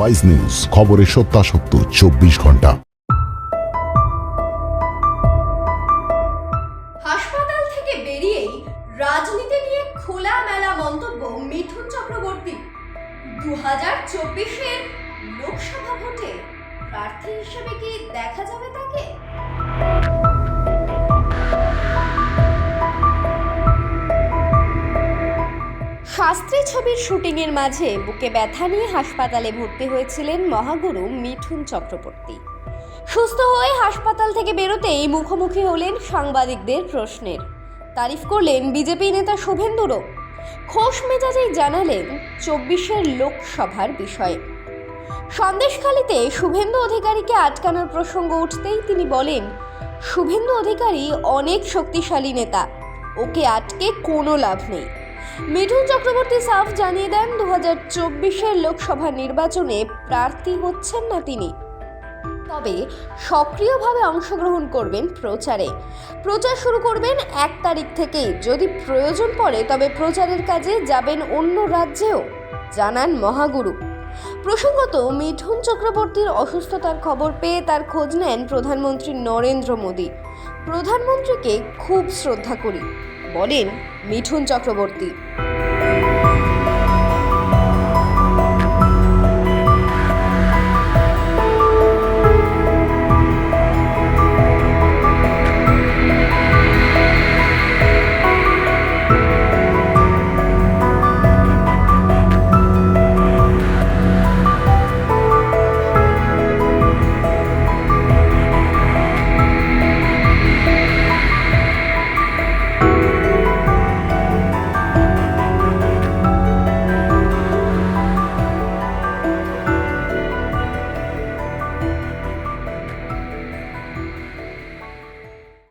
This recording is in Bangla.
ওয়াইজ নিউজ খবরের সত্যাসত্য, চব্বিশ ঘণ্টা। হাসপাতাল থেকে বেরিয়েই রাজনীতি নিয়ে খোলা মেলা মন্তব্য মিঠুন চক্রবর্তী। দু চব্বিশের লোকসভা ভোটে প্রার্থী হিসেবে কি দেখা যাবে তাকে? শাস্ত্রী ছবির শুটিংয়ের মাঝে বুকে ব্যথা নিয়ে হাসপাতালে ভর্তি হয়েছিলেন মহাগুরু মিঠুন চক্রবর্তী। সুস্থ হয়ে হাসপাতাল থেকে বেরোতেই মুখোমুখি হলেন সাংবাদিকদের প্রশ্নের। তারিফ করলেন বিজেপি নেতা শুভেন্দুরও। খোশ মেজাজেই জানালেন চব্বিশের লোকসভার বিষয়ে। সন্দেশখালিতে শুভেন্দু অধিকারীকে আটকানোর প্রসঙ্গ উঠতেই তিনি বলেন, শুভেন্দু অধিকারী অনেক শক্তিশালী নেতা। ওকে আটকে কোনো লাভ নেই। মিঠুন চক্রবর্তী সাফ জানিয়ে দেন দু হাজার চব্বিশের লোকসভা নির্বাচনে প্রার্থী হচ্ছেন না তিনি। তবে সক্রিয়ভাবে অংশগ্রহণ করবেন প্রচারে। প্রচার শুরু করবেন এক তারিখ থেকেই। যদি প্রয়োজন পড়ে, তবে প্রচারের কাজে যাবেন অন্য রাজ্যেও, জানান মহাগুরু। প্রসঙ্গত, মিঠুন চক্রবর্তীর অসুস্থতার খবর পেয়ে তার খোঁজ নেন প্রধানমন্ত্রী নরেন্দ্র মোদী। প্রধানমন্ত্রীকে খুব শ্রদ্ধা করি। বলেন মিঠুন চক্রবর্তী।